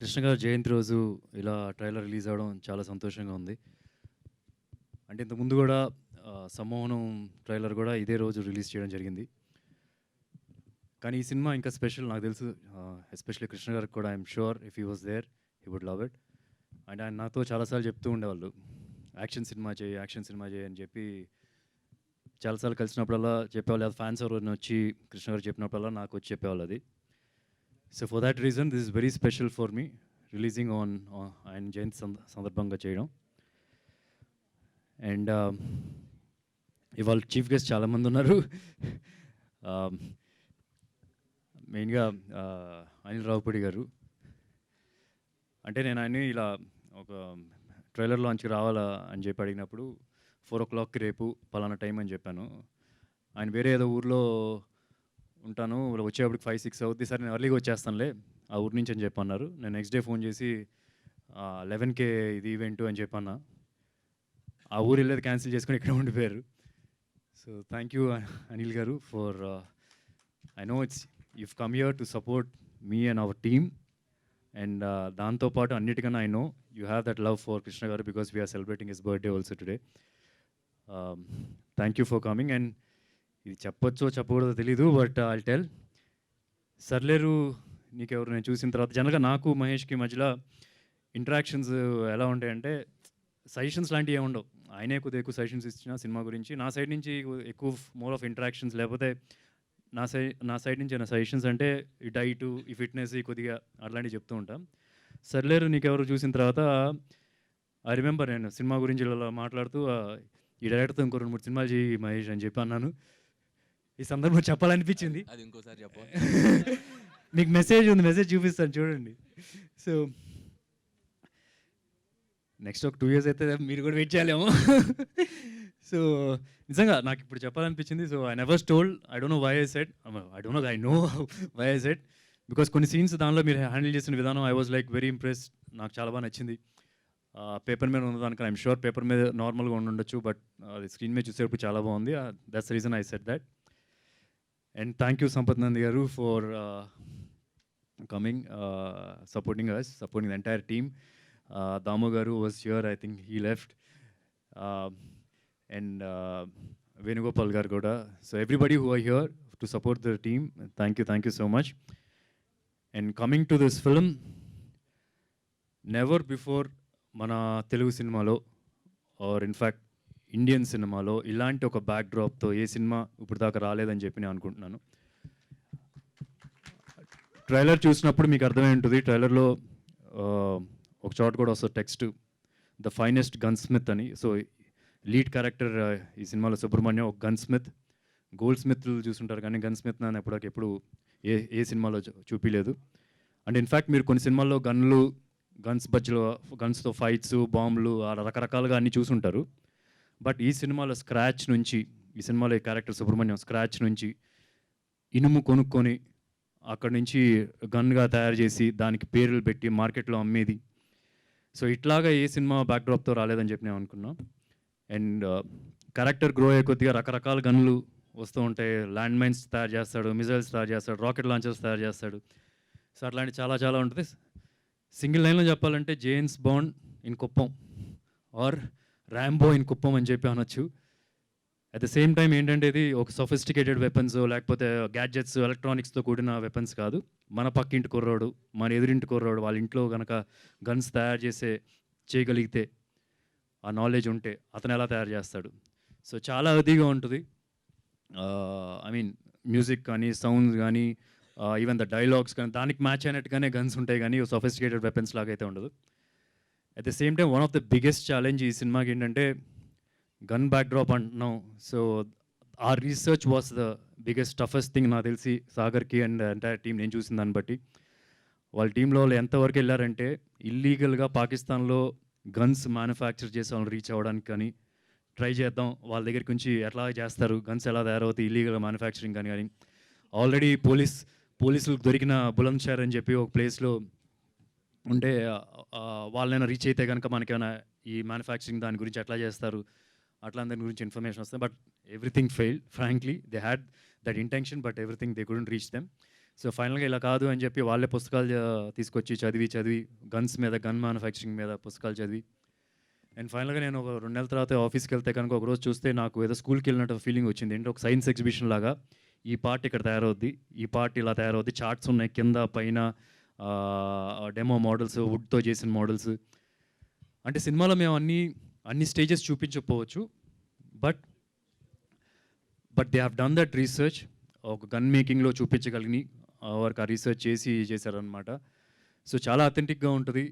కృష్ణ గారు జయంతి రోజు ఇలా ట్రైలర్ రిలీజ్ అవ్వడం చాలా సంతోషంగా ఉంది. అంటే ఇంతకుముందు కూడా సమ్మోహనం ట్రైలర్ కూడా ఇదే రోజు రిలీజ్ చేయడం జరిగింది. కానీ ఈ సినిమా ఇంకా స్పెషల్ నాకు తెలుసు. ఎస్పెషల్లీ కృష్ణ గారికి కూడా I'm sure if he was there he would love it. And ఆయన నాతో చాలాసార్లు చెప్తూ ఉండేవాళ్ళు యాక్షన్ సినిమా చేయి యాక్షన్ సినిమా చేయి అని చెప్పి చాలాసార్లు కలిసినప్పుడల్లా చెప్పేవాళ్ళు లేదా ఫ్యాన్స్ ఎవరైనా వచ్చి కృష్ణ గారు చెప్పినప్పుడల్లా నాకు వచ్చి చెప్పేవాళ్ళు అది. So for that reason this is very special for me releasing on ఆయన జయంతి సంద- సందర్భంగా చేయడం అండ్ ఇవాళ చీఫ్ గెస్ట్ చాలామంది ఉన్నారు. మెయిన్గా అనిల్ రావుపూడి గారు. అంటే నేను ఆయన ఇలా ఒక ట్రైలర్ లాంచ్కి రావాలా అని చెప్పి అడిగినప్పుడు ఫోర్ ఓ క్లాక్కి రేపు పలానా టైం అని చెప్పాను. ఆయన వేరే ఏదో ఊర్లో ఉంటాను. వచ్చేప్పటికి ఫైవ్ సిక్స్ అవుద్ది. సరే నేను ఎర్లీగా వచ్చేస్తానులే. ఆ ఊరి నుంచి అని చెప్పన్నారు. నేను నెక్స్ట్ డే ఫోన్ చేసి లెవెన్కే ఇది ఈవెంట్ అని చెప్పన్నా. ఆ ఊరు వెళ్ళేది క్యాన్సిల్ చేసుకుని ఇక్కడ ఉండిపోయారు. So thank you Anil garu for I know it's you've come here to support me and our team and దాంతోపాటు అన్నిటికన్నా I know you have that love for Krishna garu because we're celebrating his birthday also today thank you for coming and ఇది చెప్పొచ్చో చెప్పకూడదో తెలీదు but I tell Sarileru Neekevvaru నేను చూసిన తర్వాత జనరల్గా నాకు మహేష్కి మధ్యలో ఇంటరాక్షన్స్ ఎలా ఉంటాయంటే సజెషన్స్ లాంటివి ఏమి ఉండవు. ఆయనే కొద్దిగా ఎక్కువ సజెషన్స్ ఇచ్చిన సినిమా గురించి. నా సైడ్ నుంచి ఎక్కువ మోర్ ఆఫ్ ఇంటరాక్షన్స్ లేకపోతే నా సైడ్ నా సైడ్ నుంచి నా సజెషన్స్ అంటే ఈ డైట్ ఈ ఫిట్నెస్ ఈ కొద్దిగా అట్లాంటివి చెప్తూ ఉంటాం. సర్లేరు నీకెవరు చూసిన తర్వాత ఐ రిమెంబర్ నేను సినిమా గురించి ఇలా మాట్లాడుతూ ఈ డైరెక్టర్తో ఇంకో రెండు మూడు సినిమాలు చేయి మహేష్ అని చెప్పి అన్నాను. ఈ సందర్భం చెప్పాలనిపించింది. అది ఇంకోసారి చెప్పు మీకు మెసేజ్ ఉంది మెసేజ్ చూపిస్తాను చూడండి. సో నెక్స్ట్ ఒక టూ ఇయర్స్ అయితే మీరు కూడా వెయిట్ చేయాలేమో. సో నిజంగా నాకు ఇప్పుడు చెప్పాలనిపించింది. So I never stole I don't know why I said I don't know I know why I said because కొన్ని సీన్స్ దానిలో మీరు హ్యాండిల్ చేసిన విధానం I was like very impress నాకు చాలా బాగా నచ్చింది. పేపర్ మీద ఉన్నదానికి ఐఎమ్ షూర్ పేపర్ మీద నార్మల్గా ఉండుండొచ్చు బట్ అది స్క్రీన్ మీద చూసేటప్పుడు చాలా బాగుంది. That's reason I said that and thank you Sampath Nandi garu for coming supporting us supporting the entire team Damu garu was here I think he left and Venugopal garu కూడా so everybody who are here to support the team thank you thank you so much and coming to this film never before మన తెలుగు సినిమాలో are in fact Indian సినిమాలో ఇలాంటి ఒక back డ్రాప్తో ఏ cinema ఇప్పుడు దాకా రాలేదని చెప్పి నేను అనుకుంటున్నాను. ట్రైలర్ చూసినప్పుడు మీకు అర్థమై ఉంటుంది. ట్రైలర్లో ఒక చోట కూడా వస్తుంది text the finest gunsmith అని సో లీడ్ క్యారెక్టర్ ఈ సినిమాలో సుబ్రహ్మణ్యం ఒక గన్ స్మిత్ గోల్డ్ స్మిత్ చూసుంటారు కానీ గన్ స్మిత్ నన్ను ఎప్పటికి ఎప్పుడు ఏ ఏ సినిమాలో చూపించలేదు అండ్ ఇన్ఫ్యాక్ట్ మీరు కొన్ని సినిమాల్లో గన్లు గన్స్ బజ్జలు గన్స్తో ఫైట్స్ బాంబులు అలా రకరకాలుగా అన్నీ చూసుంటారు. బట్ ఈ సినిమాలో స్క్రాచ్ నుంచి ఈ సినిమాలో ఈ క్యారెక్టర్ సుబ్రహ్మణ్యం స్క్రాచ్ నుంచి ఇనుము కొనుక్కొని అక్కడ నుంచి గన్గా తయారు చేసి దానికి పేర్లు పెట్టి మార్కెట్లో అమ్మేది. సో ఇట్లాగా ఏ సినిమా బ్యాక్డ్రాప్తో రాలేదని చెప్పి నేను అనుకున్నా. అండ్ క్యారెక్టర్ గ్రో అయ్యే కొద్దిగా రకరకాల గన్లు వస్తూ ఉంటాయి. ల్యాండ్ మైన్స్ తయారు చేస్తాడు మిజైల్స్ తయారు చేస్తాడు రాకెట్ లాంచర్స్ తయారు చేస్తాడు. సో అట్లాంటి చాలా చాలా ఉంటుంది. సింగిల్ లైన్లో చెప్పాలంటే James Bond in Kuppam or Rambo in Kuppam అని చెప్పి అనొచ్చు. అట్ ద సేమ్ టైం ఏంటంటే ఇది ఒక సొఫిస్టికేటెడ్ వెపన్స్ లేకపోతే గ్యాడ్జెట్స్ ఎలక్ట్రానిక్స్తో కూడిన వెపన్స్ కాదు. మన పక్కింటి కుర్రోడు మన ఎదురింటి కుర్రోడు వాళ్ళ ఇంట్లో కనుక గన్స్ తయారు చేసే చేయగలిగితే ఆ నాలెడ్జ్ ఉంటే అతను ఎలా తయారు చేస్తాడు? సో చాలా అదిగా ఉంటుంది. ఐ మీన్ మ్యూజిక్ కానీ సౌండ్స్ కానీ ఈవెన్ ద డైలాగ్స్ కానీ దానికి మ్యాచ్ అయినట్టుగానే గన్స్ ఉంటాయి కానీ సొఫిస్టికేటెడ్ వెపన్స్ లాగా అయితే ఉండదు. At the same time one of the biggest challenge ఈ సినిమాకి ఏంటంటే గన్ బ్యాక్ డ్రాప్ అంటున్నాం. సో ఆ research was the biggest toughest thing నాకు తెలిసి సాగర్కి అండ్ ఎంటైర్ టీం నేను చూసిన దాన్ని బట్టి. వాళ్ళ టీంలో వాళ్ళు ఎంతవరకు వెళ్ళారంటే ఇల్లీగల్గా పాకిస్తాన్లో గన్స్ మ్యానుఫ్యాక్చర్ చేసే వాళ్ళని రీచ్ అవ్వడానికి కానీ ట్రై చేద్దాం. వాళ్ళ దగ్గరికి నుంచి ఎట్లా చేస్తారు? గన్స్ ఎలా తయారవుతాయి? ఇల్లీగల్ మ్యానుఫ్యాక్చరింగ్ కానీ కానీ. ఆల్రెడీ పోలీస్ పోలీసులకు దొరికిన బులంద్ అని చెప్పి ఒక ప్లేస్లో ఉంటే వాళ్ళైనా రీచ్ అయితే కనుక మనకేమైనా ఈ మ్యానుఫ్యాక్చరింగ్ దాని గురించి ఎట్లా చేస్తారు? అట్లా దాని గురించి ఇన్ఫర్మేషన్ వస్తుంది. But everything fail frankly they had that intention but everything they couldn't reach them so ఫైనల్గా ఇలా కాదు అని చెప్పి వాళ్ళే పుస్తకాలు తీసుకొచ్చి చదివి చదివి గన్స్ మీద గన్ మ్యానుఫ్యాక్చరింగ్ మీద పుస్తకాలు చదివి. అండ్ ఫైనల్గా నేను ఒక రెండు నెలల తర్వాత ఆఫీస్కి వెళ్తే కనుక ఒక రోజు చూస్తే నాకు ఏదో స్కూల్కి వెళ్ళినట్టు ఫీలింగ్ వచ్చింది. ఏంటంటే ఒక సైన్స్ ఎగ్జిబిషన్ లాగా ఈ పార్ట్ ఇక్కడ తయారవుద్ది. ఈ పార్ట్ ఇలా తయారవుద్ది. చార్ట్స్ ఉన్నాయి కింద పైన డెమో మోడల్స్ వుడ్తో చేసిన మోడల్స్ అంటే సినిమాలో మేము అన్ని అన్ని stages చూపించకపోవచ్చు. But but they have done that research ఒక గన్ మేకింగ్లో చూపించగలిగి వారికి ఆ రీసెర్చ్ చేసి చేశారనమాట సో చాలా అథెంటిక్గా ఉంటుంది.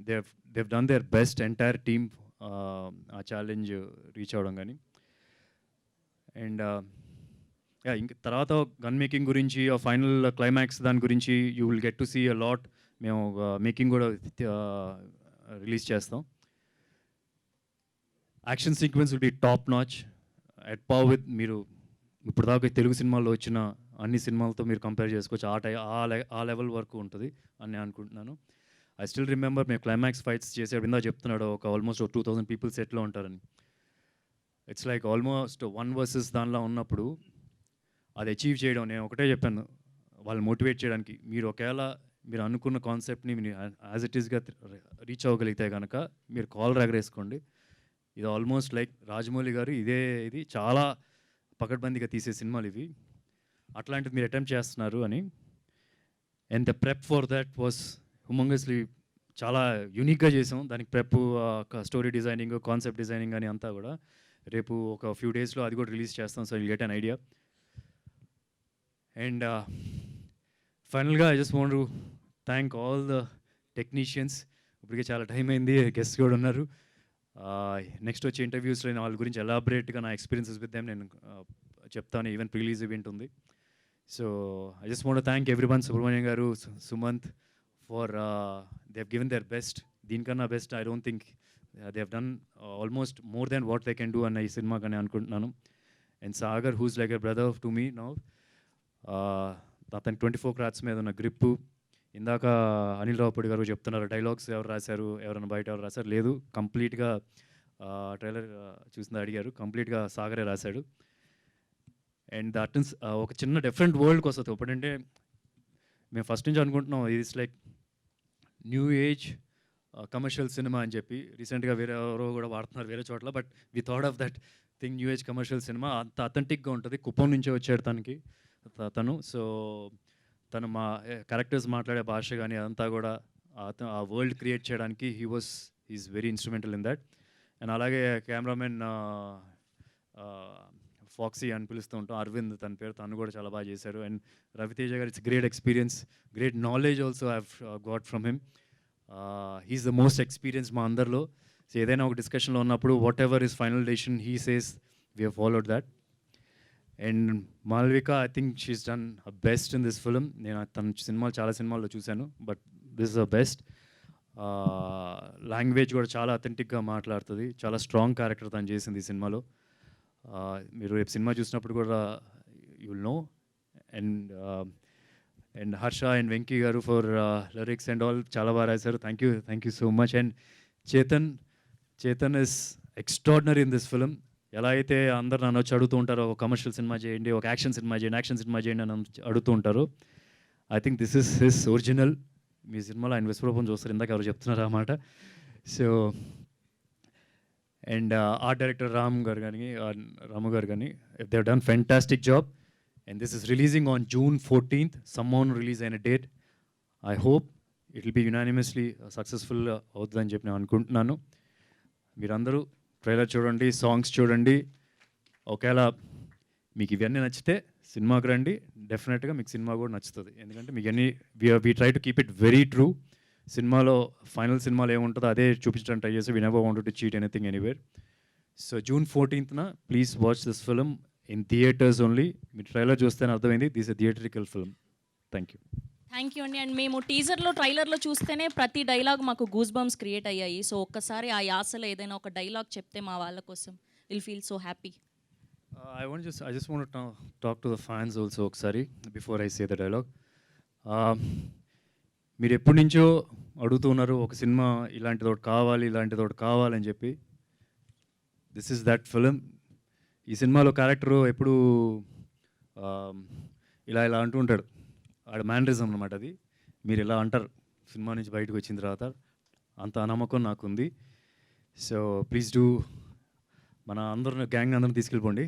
They they've done their best entire team ఆ ఛాలెంజ్ రీచ్ అవ్వడం కానీ అండ్ ఇంక తర్వాత గన్ మేకింగ్ గురించి ఆ ఫైనల్ క్లైమాక్స్ దాని గురించి you will get to see a lot మేము మేకింగ్ కూడా రిలీజ్ చేస్తాం. Action sequence will be top notch at par with మీరు ఇప్పుడు దాకా తెలుగు సినిమాల్లో వచ్చిన అన్ని సినిమాలతో మీరు కంపేర్ చేసుకోవచ్చు. ఆ టై ఆ లె ఆ లెవెల్ వరకు ఉంటుంది అని నేను అనుకుంటున్నాను. ఐ స్టిల్ రిమెంబర్ మేము క్లైమాక్స్ ఫైట్స్ చేసే ఇందా చెప్తున్నాడు ఒక ఆల్మోస్ట్ టూ థౌసండ్ పీపుల్ సెట్లో ఉంటారని. It's like almost one versus దానిలో ఉన్నప్పుడు అది అచీవ్ చేయడం. నేను ఒకటే చెప్పాను. వాళ్ళు మోటివేట్ చేయడానికి. మీరు ఒకవేళ మీరు అనుకున్న కాన్సెప్ట్ని మీరు యాజ్ ఇట్ ఈస్గా రీచ్ అవ్వగలిగితే కనుక మీరు కాల్ ఎగరేసుకోండి ఇది ఆల్మోస్ట్ లైక్ రాజమౌళి గారు ఇదే ఇది చాలా పకడ్బందీగా తీసే సినిమాలు ఇవి. అట్లాంటిది మీరు అటెంప్ట్ చేస్తున్నారు అని. And the prep for that was humongously చాలా యూనిక్గా చేసాం. దానికి prep story designing concept designing అని అంతా కూడా. రేపు ఒక ఫ్యూ డేస్లో అది కూడా రిలీజ్ చేస్తాం. So get an idea and ఫైనల్గా I just want thank all the technicians ఇప్పటికే చాలా టైం అయింది. గెస్ట్ కూడా ఉన్నారు. నెక్స్ట్ వచ్చే ఇంటర్వ్యూస్లో నేను వాళ్ళ గురించి ఎలాబరేట్గా నా ఎక్స్పీరియన్సెస్ విత్ దెమ్ నేను చెప్తాను. ఈవెన్ ప్రిలీజ్ ఈవెంట్ ఉంది. So I just want thank everyone Subrahmanyam garu Sumanth for they given their best దీనికన్నా best I don't think they have done almost more than what they can do అన్న ఈ cinema కానీ అనుకుంటున్నాను. And Sagar who's like a brother to me now అతని twenty four crafts మీద ఉన్న grip. ఇందాక అనిల్ రావుపూడి గారు చెప్తున్నారు డైలాగ్స్ ఎవరు రాశారు ఎవరైనా బయట ఎవరు రాశారు? లేదు కంప్లీట్గా ట్రైలర్ చూసింది అడిగారు కంప్లీట్గా సాగరే రాశాడు. అండ్ దట్ మీన్స్ ఒక చిన్న డిఫరెంట్ వరల్డ్కి వస్తుంది. ఇప్పుడంటే మేము ఫస్ట్ నుంచి అనుకుంటున్నాం it's like new age commercial cinema అని చెప్పి. రీసెంట్గా వేరే ఎవరో కూడా వాడుతున్నారు వేరే చోట్ల but we thought of that thing new age commercial cinema అంత అథెంటిక్గా ఉంటుంది. కుప్పం నుంచే వచ్చాడు తనకి. తను. సో తను మా క్యారెక్టర్స్ మాట్లాడే భాష కానీ అదంతా కూడా ఆ వరల్డ్ క్రియేట్ చేయడానికి he was is very instrumental in that and అలాగే కెమెరామెన్ ఫాక్సీ అని పిలుస్తూ ఉంటాం. అరవింద్ తన పేరు తను కూడా చాలా బాగా చేశారు. And Ravi Teja garu it's great experience great knowledge also have got from him he is the most experience మా అందరిలో. సో ఏదైనా ఒక డిస్కషన్లో ఉన్నప్పుడు whatever is final decision he says we have followed that and Malvika I think she's done best in this film నేను తన సినిమాలు చాలా సినిమాల్లో చూశాను but this the best language కూడా చాలా అథెంటిక్గా మాట్లాడుతుంది. చాలా స్ట్రాంగ్ క్యారెక్టర్ తను చేసింది ఈ సినిమాలో. Uh, మీరు రేపు సినిమా చూసినప్పుడు కూడా you'll know and and Harsha and Venky garu for lyrics and all చాలా బాగా రాశారు. Thank you thank you so much and Chetan Chetan is extraordinary in this film ఎలా అయితే అందరు నన్ను వచ్చి అడుగుతూ ఉంటారో ఒక కమర్షియల్ సినిమా చేయండి ఒక యాక్షన్ సినిమా చేయండి యాక్షన్ సినిమా చేయండి అని అడుగుతూ ఉంటారు. I think this is his original మీ సినిమాలో ఆయన విశ్వరూపం చూస్తారు ఇందాక ఎవరు చెప్తున్నారు అన్నమాట so and art director Ram garu కానీ రాము గారు కానీ if they've done fantastic job and this is releasing on June fourteenth సమ్మౌన్ release అయిన date I hope it will be unanimously successful అవుతుందని చెప్పి నేను అనుకుంటున్నాను. మీరందరూ ట్రైలర్ చూడండి సాంగ్స్ చూడండి. ఒకవేళ మీకు ఇవన్నీ నచ్చితే సినిమాకి రండి. డెఫినెట్గా మీకు సినిమా కూడా నచ్చుతుంది. ఎందుకంటే మీకు అన్ని we try to keep it very true సినిమాలో ఫైనల్ సినిమాలో ఏముంటుందో అదే చూపించడానికి ట్రై చేసి we never want to cheat anything anywhere so June ఫోర్టీన్త్న please watch this film in theatres only me trailer చూస్తేనే అర్థమైంది this a theatrical film thank you thank you అండి and మేము టీజర్లో ట్రైలర్లో చూస్తేనే ప్రతి డైలాగ్ మాకు గూస్ బంప్స్ క్రియేట్ అయ్యాయి. సో ఒక్కసారి ఆ యాసలో ఏదైనా ఒక డైలాగ్ చెప్తే మా వాళ్ళ కోసం will feel so happy I want just I just want talk to the fans also ఒకసారి before I say the dialogue మీరు ఎప్పటి నుంచో అడుగుతున్నారు ఒక సినిమా ఇలాంటిది ఒకటి కావాలి ఇలాంటిది ఒకటి కావాలని చెప్పి. దిస్ ఇస్ దట్ ఫిలిం ఈ సినిమాలో క్యారెక్టర్ ఎప్పుడు um, ఇలా ఇలా అంటూ ఉంటాడు. ఆడ మేనరిజం అనమాట అది. మీరు ఎలా అంటారు సినిమా నుంచి బయటకు వచ్చిన తర్వాత అంత నమ్మకం నాకుంది. సో ప్లీజ్ డూ మన అందరిని గ్యాంగ్ అందరిని తీసుకెళ్ళిపోండి.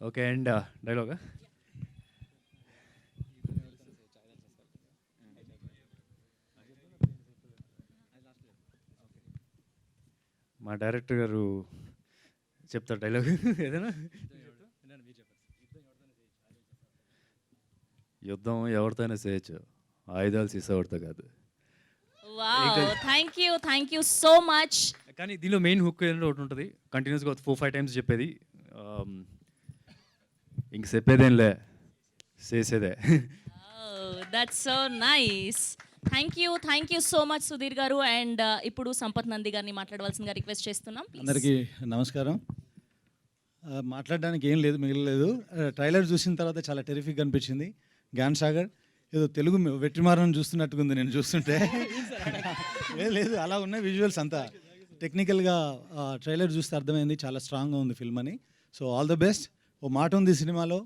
Okay and డైలాగా? మా డైరెక్టర్ గారు చెప్తారు డైలాగ్ ఏదైనా? యుద్ధం ఎవరితోనే చేయొచ్చు. ఆయుధాలు సీసవడితో కాదు. Wow thank you thank you so much కానీ దీనిలో మెయిన్ హుక్ ఏంటంటే ఒకటి ఉంటుంది. కంటిన్యూస్గా ఫోర్ ఫైవ్ టైమ్స్ చెప్పేది. Um, ఇంక చెప్పేదేంలే. చేసేదే. That's so nice thank you thank you so much Sudheer గారు. అండ్ ఇప్పుడు సంపత్ నంది గారిని మాట్లాడవలసిందిగా రిక్వెస్ట్ చేస్తున్నాం. అందరికీ నమస్కారం. ఆ, మాట్లాడడానికి ఏం లేదు మిగలలేదు. ట్రైలర్ చూసిన తర్వాత చాలా టెరిఫిక్ అనిపించింది. జ్ఞాన్ సాగర్ ఏదో తెలుగు చూస్తున్నట్టుగా ఉంది నేను చూస్తుంటే. లేదు లేదు అలా ఉన్నాయి విజువల్స్ అంతా. టెక్నికల్గా ట్రైలర్ చూస్తే అర్థమైంది చాలా స్ట్రాంగ్గా ఉంది ఫిల్మ్ అని. సో ఆల్ ద బెస్ట్ ఓ మాట ఉంది సినిమాలో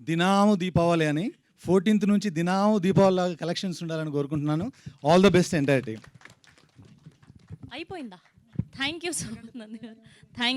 దినాము దీపావళి అని. ఫోర్టీన్త్ నుంచి దినాము దీపావళి లాగా కలెక్షన్స్ ఉండాలని కోరుకుంటున్నాను. All the best entire team అయిపోయిందా? Thank you so much thank